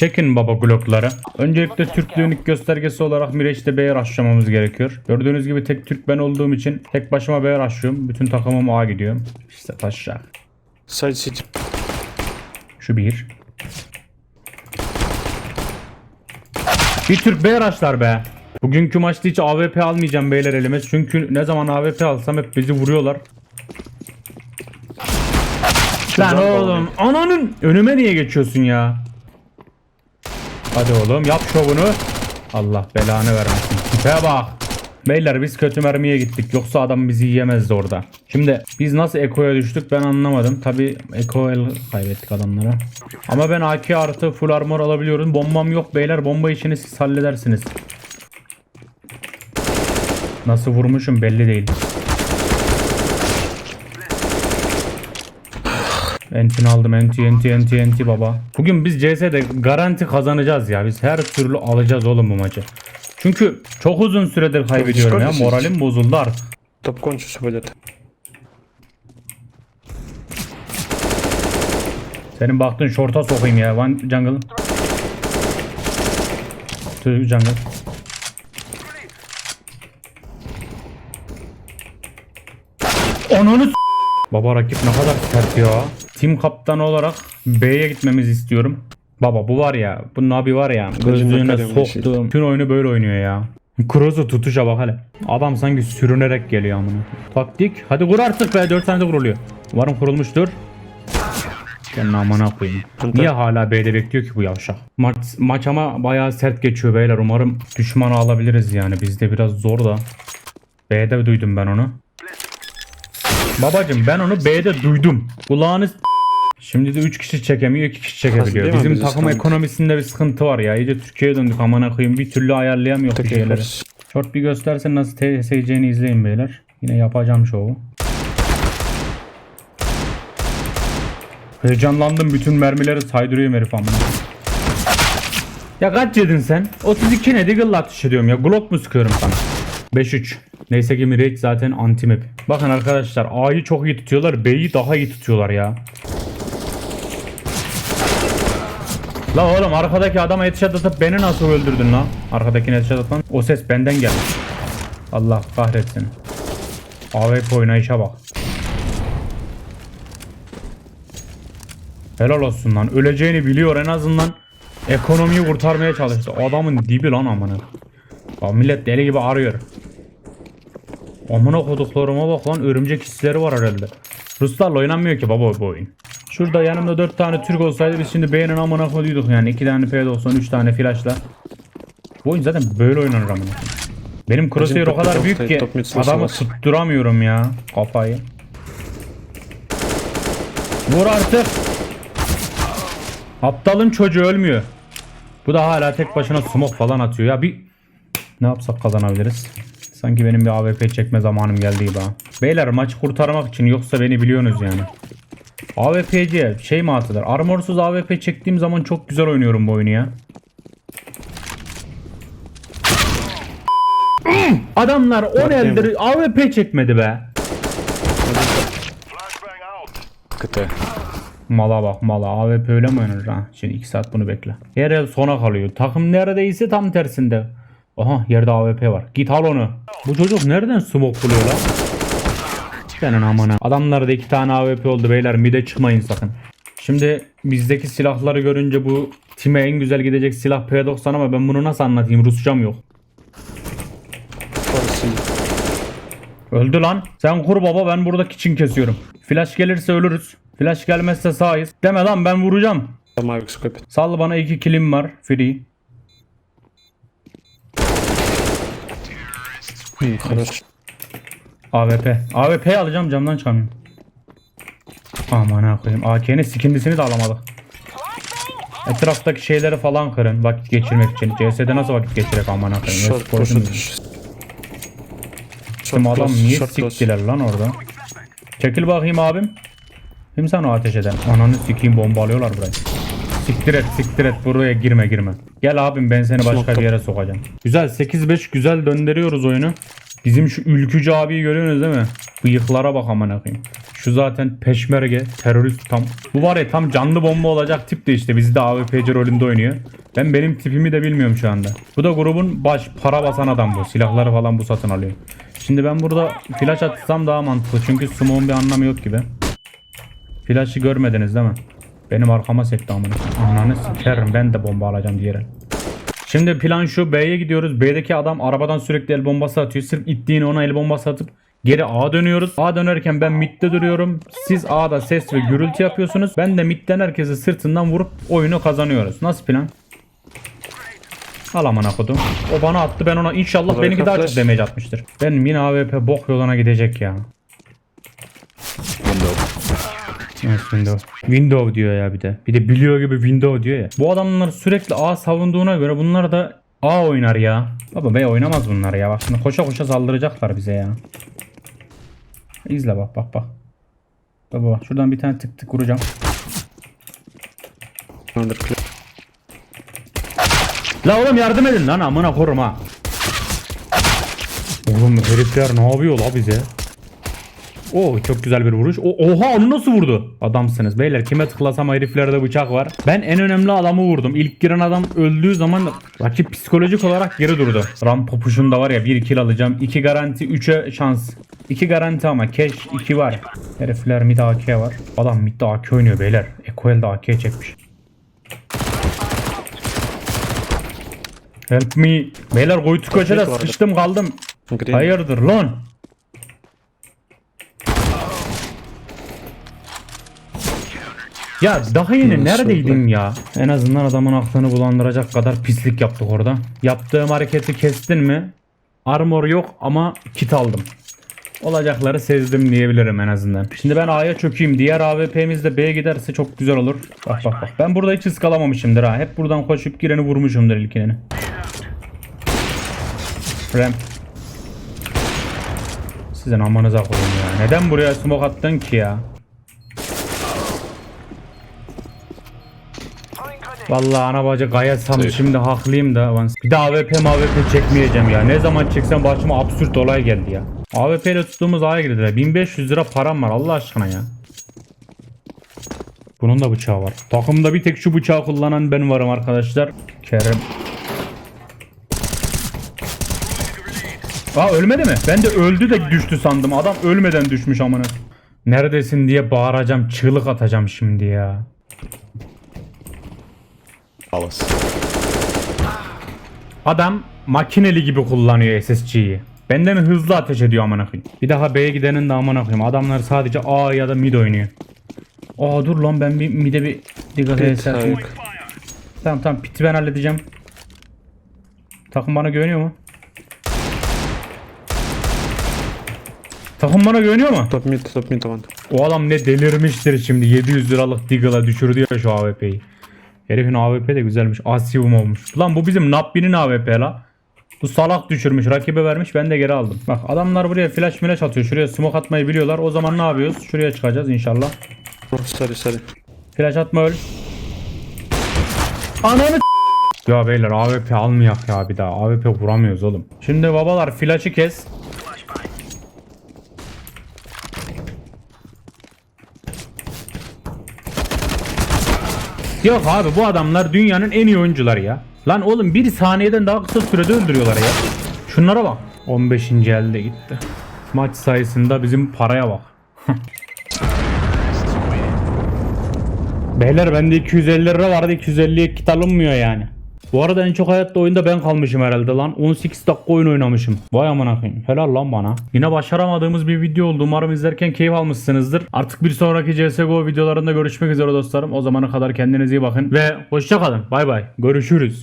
Çekin baba glokları. Öncelikle Türklüğün ilk göstergesi olarak Mireç'te B'ye rushlamamız gerekiyor. Gördüğünüz gibi tek Türk ben olduğum için tek başıma B'ye rushlıyorum. Bütün takımım A gidiyor. İşte taşacak. Side city. Şu bir. Bir Türk B rushlar be. Bugünkü maçta hiç AWP almayacağım beyler elime. Çünkü ne zaman AWP alsam hep bizi vuruyorlar. Lan oğlum ananın önüme niye geçiyorsun ya? Hadi oğlum yap şovunu. Allah belanı vermesin. Tipe bak. Beyler biz kötü mermiye gittik. Yoksa adam bizi yiyemezdi orada. Şimdi biz nasıl Eko'ya düştük ben anlamadım. Tabi Eko el kaybettik adamlara. Ama ben AK artı full armor alabiliyorum. Bombam yok beyler. Bomba işini siz halledersiniz. Nasıl vurmuşum belli değil. Entini aldım. Enti enti enti enti baba. Bugün biz CS'de garanti kazanacağız ya. Biz her türlü alacağız oğlum bu maçı. Çünkü çok uzun süredir kaybediyorum ya. Moralim bozuldu artık. Top konuşusu böyle. Senin baktığın şorta sokayım ya. Van jungle. Tüh jungle. Onunu Baba rakip ne kadar sert ya. Tim kaptanı olarak B'ye gitmemizi istiyorum. Baba bu var ya. Bu Nabi var ya. Gözlüğüne soktuğum. Bütün oyunu böyle oynuyor ya. Kroos'u tutuşa bak hele. Adam sanki sürünerek geliyor amına. Taktik. Hadi kur artık be. 4 tane de kuruluyor. Umarım kurulmuştur. Senin amına koyayım. Niye hala B'de bekliyor ki bu yavşak? Maç, maç ama bayağı sert geçiyor beyler. Umarım düşmanı alabiliriz yani. Bizde biraz zor da. B'de duydum ben onu. Babacım ben onu B'de duydum. Kulağını s- Şimdi de 3 kişi çekemiyor, 2 kişi çekebiliyor. Değil? Bizim Biz takım İstanbul. ekonomisinde bir sıkıntı var ya. İyice Türkiye'ye döndük amına koyayım. Bir türlü ayarlayamıyor bir şeyleri. Short bir göstersen nasıl TSC'ni izleyin beyler. Yine yapacağım şovu. Heyecanlandım bütün mermileri saydırıyorum herif amına. Ya kaç yedin sen? 32 ne deagle atışı diyorum ya. Glock mu sıkıyorum sana? 5-3. Neyse ki Mirek zaten anti map. Bakın arkadaşlar A'yı çok iyi tutuyorlar. B'yi daha iyi tutuyorlar ya. La oğlum arkadaki adama headshot atıp beni nasıl öldürdün la? Arkadakine headshot atan o ses benden gelmiş. Allah kahretsin. AWP oynayışa bak. Helal olsun lan. Öleceğini biliyor en azından. Ekonomiyi kurtarmaya çalıştı. Adamın dibi lan amına. Ya millet deli gibi arıyor. Amına koduklarıma bak lan örümcek hisleri var herhalde. Ruslarla oynanmıyor ki baba bu oyun. Şurada yanımda 4 tane Türk olsaydı biz şimdi B'nin amına koyduk yani. 2 tane P90 3 tane flashla. Bu oyun zaten böyle oynanır amına. Benim crosshair o kadar büyük ki adamı tutturamıyorum ya kafayı. Vur artık. Aptalın çocuğu ölmüyor. Bu da hala tek başına smoke falan atıyor. Ya bir ne yapsak kazanabiliriz? Sanki benim bir AWP çekme zamanım geldi gibi ha. Beyler maçı kurtarmak için yoksa beni biliyorsunuz yani. AWP'ci şey mi atılır? Armorsuz AWP çektiğim zaman çok güzel oynuyorum bu oyunu ya. Adamlar 10 eldir AWP çekmedi be. КТ. Mala bak mala AWP öyle mi oynanır ha? Şimdi 2 saat bunu bekle. Her el sona kalıyor. Takım neredeyse tam tersinde. Aha yerde AWP var. Git al onu. Bu çocuk nereden smoke buluyor lan? Senin amına. Adamlarda iki tane AWP oldu beyler. Mide çıkmayın sakın. Şimdi bizdeki silahları görünce bu time en güzel gidecek silah P90 ama ben bunu nasıl anlatayım? Rusçam yok. Öldü lan. Sen kur baba ben burada kiçin kesiyorum. Flash gelirse ölürüz. Flash gelmezse sağız. Deme lan ben vuracağım. Tamam abi scope. Sal bana iki kilim var. Free. Hı, AWP. AWP alacağım camdan çıkamıyorum. Aman ha koyayım. AK'nin sikindisini de alamadık. Etraftaki şeyleri falan kırın vakit geçirmek için. CS'de nasıl vakit geçirek aman ha koyayım. Şimdi adam niye siktiler lan orada? Çekil bakayım abim. Kim sen ateş eden? Ananı sikeyim bombalıyorlar burayı. Siktir et siktir et buraya girme girme. Gel abim ben seni başka bir yere sokacağım. Güzel 8-5 güzel döndürüyoruz oyunu. Bizim şu ülkücü abiyi görüyorsunuz değil mi? Bıyıklara bak amına koyayım. Şu zaten peşmerge, terörist tam. Bu var ya tam canlı bomba olacak tip de işte bizi de AWP'ci rolünde oynuyor. Ben benim tipimi de bilmiyorum şu anda. Bu da grubun baş para basan adam bu. Silahları falan bu satın alıyor. Şimdi ben burada flash atsam daha mantıklı. Çünkü smoke'un bir anlamı yok gibi. Flash'ı görmediniz değil mi? Benim arkama sekti amına. Ananı sikerim ben de bomba alacağım diğer. Şimdi plan şu B'ye gidiyoruz. B'deki adam arabadan sürekli el bombası atıyor. Sırf ittiğini ona el bombası atıp geri A dönüyoruz. A dönerken ben midde duruyorum. Siz A'da ses ve gürültü yapıyorsunuz. Ben de midden herkesi sırtından vurup oyunu kazanıyoruz. Nasıl plan? Al amına kodum. O bana attı ben ona inşallah benimki daha çok damage atmıştır. Benim yine AWP bok yoluna gidecek ya. Window. Evet window. Window diyor ya bir de. Bir de biliyor gibi window diyor ya. Bu adamlar sürekli A savunduğuna göre bunlar da A oynar ya. Baba B oynamaz bunlar ya. Bak şimdi koşa koşa saldıracaklar bize ya. İzle bak bak bak. Baba bak şuradan bir tane tık tık vuracağım. La oğlum yardım edin lan amına korum ha. Oğlum herifler ne yapıyor la bize? Oo çok güzel bir vuruş. O, oha onu nasıl vurdu? Adamsınız beyler kime tıklasam heriflerde bıçak var. Ben en önemli adamı vurdum. İlk giren adam öldüğü zaman rakip psikolojik olarak geri durdu. Ram popuşunda var ya 1 kill alacağım. 2 garanti 3'e şans. 2 garanti ama cash 2 var. Herifler mid AK var. Adam mid AK oynuyor beyler. Ekoel de AK çekmiş. Help me. Beyler koytu köşede sıkıştım kaldım. Hayırdır lan? Ya daha yeni neredeydin ya? En azından adamın aklını bulandıracak kadar pislik yaptık orada. Yaptığım hareketi kestin mi? Armor yok ama kit aldım. Olacakları sezdim diyebilirim en azından. Şimdi ben A'ya çökeyim. Diğer AWP'miz de B'ye giderse çok güzel olur. Bak bak bak. Ben burada hiç ıskalamamışımdır ha. Hep buradan koşup gireni vurmuşumdur ilkini. Ramp. Sizin amanıza koyun ya. Neden buraya smoke attın ki ya? Vallahi ana bacı gayet sandım Safe. şimdi haklıyım da. Lan Bir de AWP AWP çekmeyeceğim ya. Ne zaman çeksem başıma absürt olay geldi ya. AWP ile tuttuğumuz A'ya girdiler. 1500 lira param var Allah aşkına ya. Bunun da bıçağı var. Takımda bir tek şu bıçağı kullanan ben varım arkadaşlar. Kerem. Aa ölmedi mi? Ben de öldü de düştü sandım. Adam ölmeden düşmüş amına. Neredesin diye bağıracağım, çığlık atacağım şimdi ya. Palace. Adam makineli gibi kullanıyor SSG'yi. Benden hızlı ateş ediyor amına koyayım. Bir daha B'ye gidenin de amına koyayım. Adamlar sadece A ya da mid oynuyor. Aa dur lan ben bir mid'e bir dikkat etsem. Tamam tamam piti ben halledeceğim. Takım bana güveniyor mu? Takım bana güveniyor mu? Top mid, top mid one. O adam ne delirmiştir şimdi 700 liralık Deagle'a düşürdü ya şu AWP'yi. Herifin AWP de güzelmiş. Asiyum olmuş. Lan bu bizim Nabbi'nin AWP la. Bu salak düşürmüş. Rakibe vermiş. Ben de geri aldım. Bak adamlar buraya flash milash atıyor. Şuraya smoke atmayı biliyorlar. O zaman ne yapıyoruz? Şuraya çıkacağız inşallah. Sorry, sorry. Flash atma öl. Ananı Ya beyler AWP almayak ya bir daha. AWP vuramıyoruz oğlum. Şimdi babalar flash'ı kes. Yok abi bu adamlar dünyanın en iyi oyuncuları ya. Lan oğlum bir saniyeden daha kısa sürede öldürüyorlar ya. Şunlara bak. 15. elde gitti. Maç sayısında bizim paraya bak. Beyler bende 250 lira vardı 250'ye kit alınmıyor yani. Bu arada en çok hayatta oyunda ben kalmışım herhalde lan. 18 dakika oyun oynamışım. Vay amına koyayım. Helal lan bana. Yine başaramadığımız bir video oldu. Umarım izlerken keyif almışsınızdır. Artık bir sonraki CSGO videolarında görüşmek üzere dostlarım. O zamana kadar kendinize iyi bakın ve hoşça kalın. Bay bay. Görüşürüz.